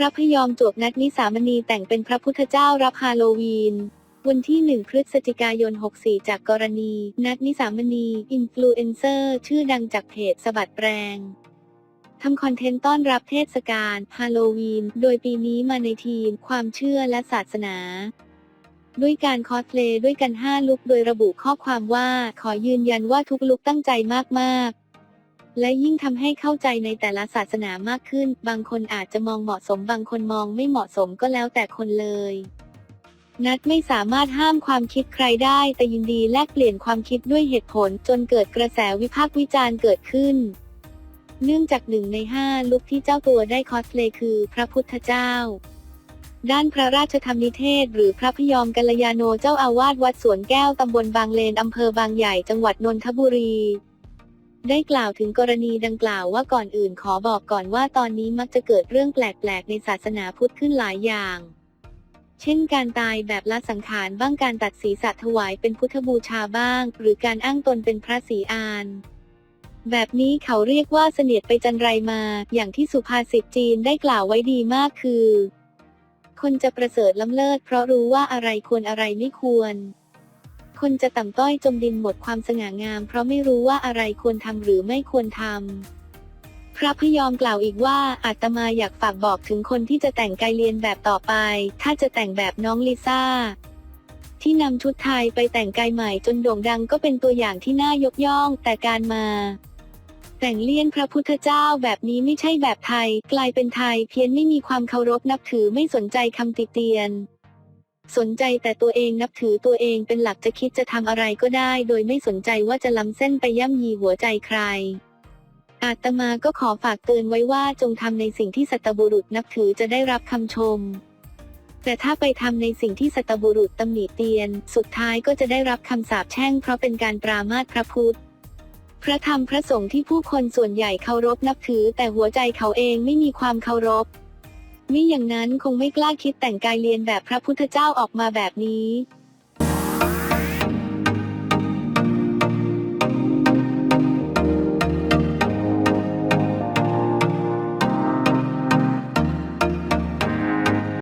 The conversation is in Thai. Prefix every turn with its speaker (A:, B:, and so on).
A: พระพยอมจวบนัดนิสามณีแต่งเป็นพระพุทธเจ้ารับฮาโลวีน วันที่ 1 พฤศจิกายน 64 จากกรณี นัดนิสามณี อินฟลูเอนเซอร์ ชื่อดังจากเพจสะบัดแปรงทำคอนเทนต์ต้อนรับเทศกาลฮาโลวีน โดยปีนี้มาในทีม ความเชื่อและศาสนา ด้วยการคอสเพลย์ด้วยกัน 5 ลุกโดยระบุข้อความว่า ขอยืนยันว่าทุกลุกตั้งใจมาก ๆ และยิ่งทำให้เข้าใจในแต่ละศาสนามากขึ้น บางคนอาจจะมองเหมาะสม บางคนมองไม่เหมาะสมก็แล้วแต่คนเลย นัดไม่สามารถห้ามความคิดใครได้ แต่ยินดีแลกเปลี่ยนความคิดด้วยเหตุผล จนเกิดกระแสวิพากษ์วิจารณ์เกิดขึ้น เนื่องจากหนึ่งในห้าลุกที่เจ้าตัวได้คอสเพลย์คือพระพุทธเจ้าด้านพระราชธรรมนิเทศ หรือพระพยอมกัลยาโนเจ้าอาวาสวัดสวนแก้ว ตำบลบางเลน อำเภอบางใหญ่ จังหวัดนนทบุรี ได้กล่าวถึงกรณีดังกล่าวว่าก่อนอื่นขอบอกก่อนว่าตอนนี้มักจะเกิดเรื่องแปลกๆ ในศาสนาพุทธขึ้นหลายอย่าง เช่นการตายแบบละสังขารบ้างการตัดศีรษะถวายเป็นพุทธบูชาบ้าง หรือการอ้างตนเป็นพระศรีอานแบบนี้เขาเรียกว่าเสนียดไปจันไรมา อย่างที่สุภาษิตจีนได้กล่าวไว้ดีมากคือ คนจะประเสริฐล้ำเลิศเพราะรู้ว่าอะไรควรอะไรไม่ควร คนจะต่ำต้อยจมดินหมดความสง่างาม เพราะไม่รู้ว่าอะไรควรทำหรือไม่ควรทำ พระพยอมกล่าวอีกว่าอาตมาอยากฝากบอกถึงคนที่จะแต่งกายเรียนแบบต่อไป ถ้าจะแต่งแบบน้องลิซ่าที่นำชุดไทยไปแต่งกายใหม่จนโด่งดังก็เป็นตัวอย่างที่น่ายกย่อง แต่การมา แต่งเลี่ยนพระพุทธเจ้าแบบนี้ไม่ใช่แบบไทย กลายเป็นไทยเพี้ยนไม่มีความเคารพนับถือไม่สนใจคำติเตียน สนใจแต่ตัวเองนับถือตัวเองเป็นหลักจะคิดจะทำอะไรก็ได้ โดยไม่สนใจว่าจะล้ำเส้นไปย่ำยีหัวใจใคร อาตมาก็ขอฝากเตือนไว้ว่าจงทำในสิ่งที่สัตบุรุษนับถือจะได้รับคำชม แต่ถ้าไปทำในสิ่งที่สัตบุรุษตำหนิเตียน สุดท้ายก็จะได้รับคำสาปแช่งเพราะเป็นการปรามาสพระพุทธพระธรรมพระสงฆ์ที่ผู้คนส่วนใหญ่เคารพนับถือ แต่หัวใจเขาเองไม่มีความเคารพ มิอย่างนั้นคงไม่กล้าคิดแต่งกายเรียนแบบพระพุทธเจ้าออกมาแบบนี้